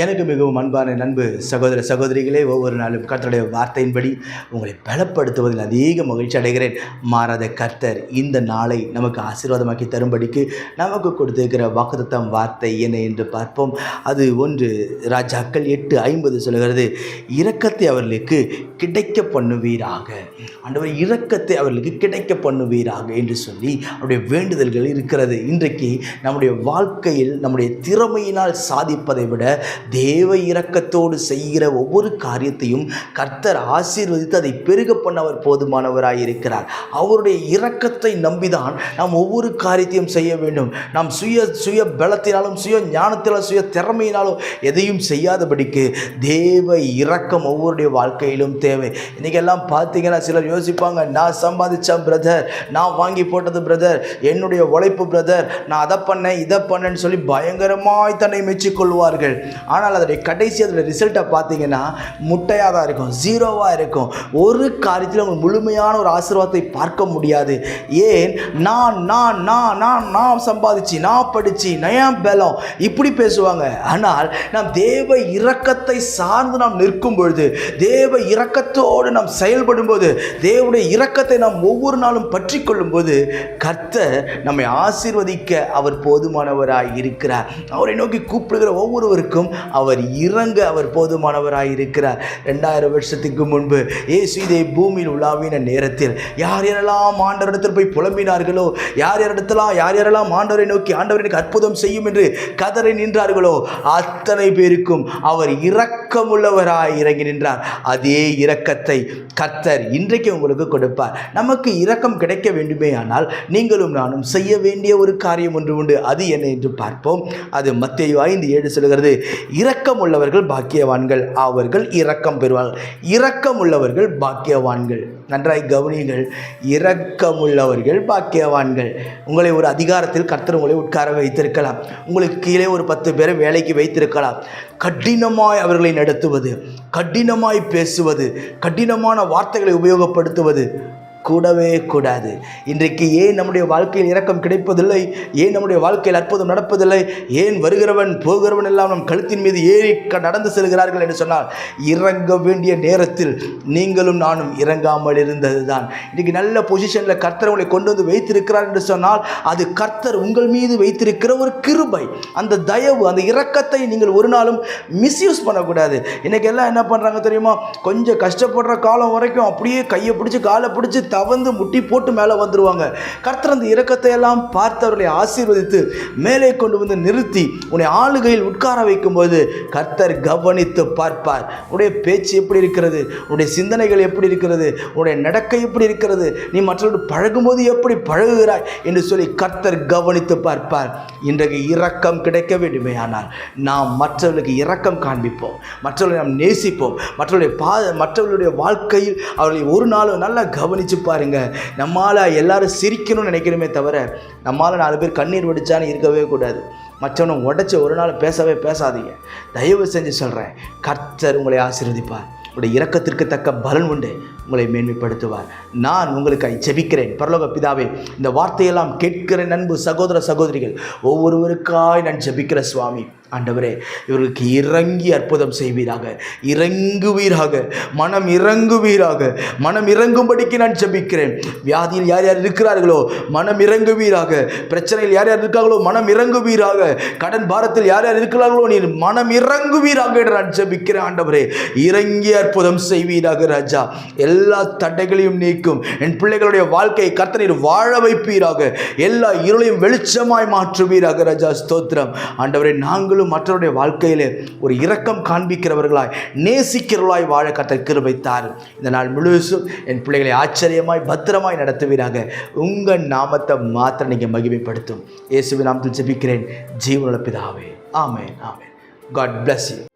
எனக்கு மிகவும் அன்பான நண்பு சகோதர சகோதரிகளே ஒவ்வொரு நாளும் கர்த்தருடைய வார்த்தையின்படி உங்களை பலப்படுத்துவதில் அதிக மகிழ்ச்சி அடைகிறேன். மாறாத கர்த்தர் இந்த நாளை நமக்கு ஆசீர்வாதமாக்கி தரும்படிக்கு நமக்கு கொடுத்திருக்கிற வாக்குத்தம் வார்த்தை என்ன என்று பார்ப்போம். அது ஒன்று ராஜாக்கள் எட்டு ஐம்பது சொல்கிறது இரக்கத்தை அவர்களுக்கு கிடைக்க பண்ணுவீராக. ஆண்டவர் இரக்கத்தை அவர்களுக்கு கிடைக்க பண்ணுவீராக என்று சொல்லி அவருடைய வேண்டுதல்கள் இருக்கிறது. இன்றைக்கு நம்முடைய வாழ்க்கையில் நம்முடைய திறமையினால் சாதிப்பதை விட தேவ இரக்கத்தோடு செய்கிற ஒவ்வொரு காரியத்தையும் கர்த்தர் ஆசீர்வதித்து அதை பெருக பண்ண அவர் இருக்கிறார். அவருடைய இரக்கத்தை நம்பிதான் நாம் ஒவ்வொரு காரியத்தையும் செய்ய வேண்டும். நாம் சுய சுய பலத்தினாலும் சுய ஞானத்தினாலும் சுய திறமையினாலும் எதையும் செய்யாதபடிக்கு தேவ இரக்கம் ஒவ்வொருடைய வாழ்க்கையிலும் தேவை. இன்றைக்கெல்லாம் பார்த்தீங்கன்னா சிலர் யோசிப்பாங்க நான் சம்பாதிச்சேன் பிரதர் நான் வாங்கி போட்டது பிரதர் என்னுடைய உழைப்பு பிரதர் நான் அதை பண்ணேன் இதை பண்ணேன்னு சொல்லி பயங்கரமாய் தன்னை மெச்சிக்கொள்வார்கள். ஆனால் அதோடைய கடைசி அதோடய ரிசல்ட்டை பார்த்தீங்கன்னா முட்டையாக தான் இருக்கும் ஜீரோவாக இருக்கும். ஒரு காரியத்தில் உங்கள் முழுமையான ஒரு ஆசீர்வாதத்தை பார்க்க முடியாது. ஏன்? நான் நான் நான் நான் நான் சம்பாதிச்சு நான் படித்து நயம் பலம்? இப்படி பேசுவாங்க. ஆனால் நாம் தேவ இரக்கத்தை சார்ந்து நாம் நிற்கும் பொழுது தேவ இரக்கத்தோடு நாம் செயல்படும் போது தேவனுடைய இரக்கத்தை நாம் ஒவ்வொரு நாளும் பற்றி கொள்ளும் போது கர்த்தர் நம்மை ஆசீர்வதிக்க அவர் போதுமானவராக இருக்கிறார். அவரை நோக்கி கூப்பிடுகிற ஒவ்வொருவருக்கும் அவர் இறங்க அவர் போதுமானவராக இருக்கிறார். ரெண்டாயிரம் வருஷத்துக்கு முன்பு ஏசு இதை பூமியில் உலாவின நேரத்தில் யார் யாரெல்லாம் ஆண்டவரிடத்தில் போய் புலம்பினார்களோ யார் யாரிடத்தெல்லாம் யார் யாரெல்லாம் ஆண்டவரை நோக்கி ஆண்டவர் எனக்கு அற்புதம் செய்யும் என்று கதறி நின்றார்களோ அத்தனை பேருக்கும் அவர் இரக்கமுள்ளவராய் இறங்கி நின்றார். அதே இரக்கத்தை கத்தர் இன்றைக்கு உங்களுக்கு கொடுப்பார். நமக்கு இரக்கம் கிடைக்க வேண்டுமே ஆனால் நீங்களும் நானும் செய்ய வேண்டிய ஒரு காரியம் ஒன்று உண்டு. அது என்ன என்று பார்ப்போம். அது மத்திய ஐந்து ஏழு சொல்கிறது இரக்கம் உள்ளவர்கள் பாக்கியவான்கள். அவர்கள் இரக்கம் பெறுவார்கள் இரக்கம் உள்ளவர்கள் பாக்கியவான்கள். நன்றாய் கவனியுங்கள். இரக்கமுள்ளவர்கள் பாக்கியவான்கள். உங்களை ஒரு அதிகாரத்தில் கர்த்தர் உங்களை உட்கார வைத்திருக்கலாம். உங்களுக்கு கீழே ஒரு பத்து பேரை வேலைக்கு வைத்திருக்கலாம். கடினமாய் அவர்களை நடத்துவது கடினமாய் பேசுவது கடினமான வார்த்தைகளை உபயோகப்படுத்துவது கூடவே கூடாது. இன்றைக்கு ஏன் நம்முடைய வாழ்க்கையில் இரக்கம் கிடைப்பதில்லை? ஏன் நம்முடைய வாழ்க்கையில் அற்புதம் நடப்பதில்லை? ஏன் வருகிறவன் போகிறவன் எல்லாம் நம் கழுத்தின் மீது ஏறி நடந்து செல்கிறார்கள் என்று சொன்னால் இறங்க வேண்டிய நேரத்தில் நீங்களும் நானும் இறங்காமல் இருந்தது தான் இன்றைக்கு நல்ல பொசிஷனில் கர்த்தர் உங்களை கொண்டு வந்து வைத்திருக்கிறார் என்று சொன்னால் அது கர்த்தர் உங்கள் மீது வைத்திருக்கிற ஒரு கிருபை. அந்த தயவு அந்த இரக்கத்தை நீங்கள் ஒரு நாளும் மிஸ்யூஸ் பண்ணக்கூடாது. இன்றைக்கெல்லாம் என்ன பண்ணுறாங்க தெரியுமா? கொஞ்சம் கஷ்டப்படுற காலம் வரைக்கும் அப்படியே கையை பிடிச்சி காலை பிடிச்சி தவந்து முட்டி போட்டு மேலே வந்துடுவாங்க கர்த்தர் அந்த இரக்கத்தை எல்லாம் பார்த்து அவர்களை ஆசீர்வதித்து மேலே கொண்டு வந்து நிறுத்தி உன்னை ஆளுகையில் உட்கார வைக்கும்போது கர்த்தர் கவனித்து பார்ப்பார். உடைய பேச்சு எப்படி இருக்கிறது? உடைய சிந்தனைகள் எப்படி இருக்கிறது? உடைய நடக்கை எப்படி இருக்கிறது? நீ மற்றவர்கள் பழகும்போது எப்படி பழகுகிறாய்? என்று சொல்லி கர்த்தர் கவனித்து பார்ப்பார். இன்றைக்கு இரக்கம் கிடைக்க வேண்டுமே ஆனால் நாம் மற்றவர்களுக்கு இரக்கம் காண்பிப்போம். மற்றவர்களை நாம் நேசிப்போம். மற்றவருடைய பா மற்றவர்களுடைய வாழ்க்கையில் அவர்களை ஒரு நாள் நல்லா கவனித்து பாருங்க. நம்மால் எல்லாரும் சிரிக்கணும்னு நினைக்கிறோமே தவிர நம்மால் நாலு பேர் கண்ணீர் வடிச்சான்னு இருக்கவே கூடாது. மற்றவனும் உடச்சி ஒரு நாள் பேசவே பேசாதீங்க. தயவு செஞ்சு சொல்கிறேன் கர்த்தர் உங்களை ஆசீர்வதிப்பார். உங்களுடைய இறக்கத்திற்கு தக்க பலன் உண்டு. உங்களை மேன்மைப்படுத்துவார். நான் உங்களுக்காக ஜெபிக்கிறேன். பரலோக பிதாவே இந்த வார்த்தையெல்லாம் கேட்கிற நண்பு சகோதர சகோதரிகள் ஒவ்வொருவருக்காய் நான் ஜெபிக்கிற சுவாமி. ஆண்டவரே இவர்களுக்கு இறங்கி அற்புதம் செய்வீராக இறங்குவீராக மனம் இறங்குவீராக மனம் இறங்கும்படிக்கு நான் ஜபிக்கிறேன். வியாதியில் யார் யார் இருக்கிறார்களோ மனம் இறங்குவீராக. பிரச்சனையில் யார் யார் இருக்காங்களோ மனம் இறங்குவீராக. கடன் பாரத்தில் யார் யார் இருக்கிறார்களோ நீ மனம் இறங்குவீராக என்று நான் ஜபிக்கிறேன் ஆண்டவரே. இறங்கி அற்புதம் செய்வீராக ராஜா. எல்லா தடைகளையும் நீக்கும். என் பிள்ளைகளுடைய வாழ்க்கையை கர்த்தர் வாழ வைப்பீராக. எல்லா இருளையும் வெளிச்சமாய் மாற்றுவீராக ராஜா ஸ்தோத்திரம். ஆண்டவரே நாங்களும் மற்றவருடைய வாழ்க்கையிலே ஒரு இரக்கம் காண்பிக்கிறவர்களாய் நேசிக்கிறவர்களாய் வாழ கர்த்தர் கிருபைத்தார். இந்த நாள் முழுசும் என் பிள்ளைகளை ஆச்சரியமாய் பத்திரமாய் நடத்துவீராக. உங்கள் நாமத்தை மாத்திரம் நீங்கள் மகிமைப்படுத்தும். இயேசுவின் நாமத்தில் ஜெபிக்கிறேன். ஜீவனுள்ள பிதாவே. ஆமேன் ஆமென். God bless you